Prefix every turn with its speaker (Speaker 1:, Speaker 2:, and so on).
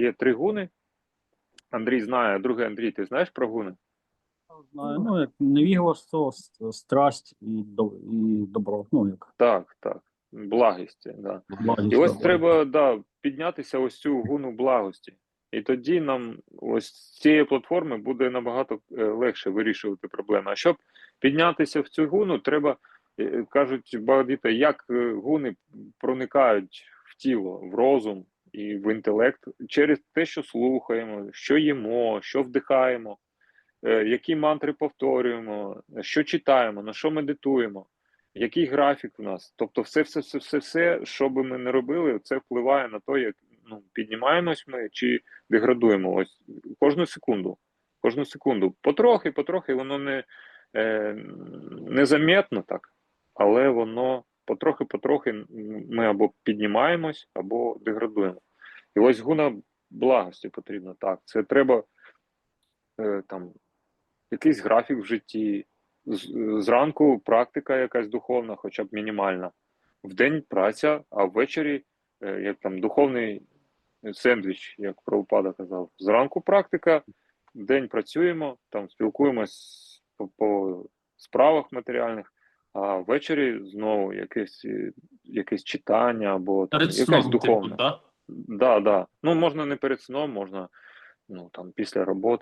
Speaker 1: Є три гуни. Андрій знає, другий Андрій, ти знаєш про гуни?
Speaker 2: Знаю, ну, як невігластво, страсть і, до, і добро. Ну, як
Speaker 1: Так, так. Благість. Да.
Speaker 2: благість.
Speaker 1: І ось
Speaker 2: добро.
Speaker 1: треба да, піднятися ось цю гуну благості. І тоді нам ось з цієї платформи буде набагато е, легше вирішувати проблеми. А щоб піднятися в цю гуну, треба, е, кажуть багато, як е, гуни проникають в тіло, в розум і в інтелект через те, що слухаємо, що їмо, що вдихаємо, е, які мантри повторюємо, що читаємо, на що медитуємо. Який графік у нас? Тобто, все, все, все, все, все, що би ми не робили, це впливає на те, як ну, піднімаємось ми чи деградуємо. Ось кожну секунду. Кожну секунду. Потрохи, потрохи, воно не е, незаметно так, але воно потрохи, потрохи ми або піднімаємось, або деградуємо. І ось гуна благості потрібна. Так, це треба е, там якийсь графік в житті. Зранку практика якась духовна, хоча б мінімальна. Вдень праця, а ввечері е, як там духовний сендвіч, як Прабхупада казав. Зранку практика, вдень працюємо, там спілкуємось по, по справах матеріальних, а ввечері знову якесь, е, якесь читання або там,
Speaker 3: Перед
Speaker 1: якась
Speaker 3: сном,
Speaker 1: духовна.
Speaker 3: типу, да?
Speaker 1: Да, да. Ну, можна не перед сном, можна ну, там, після роботи.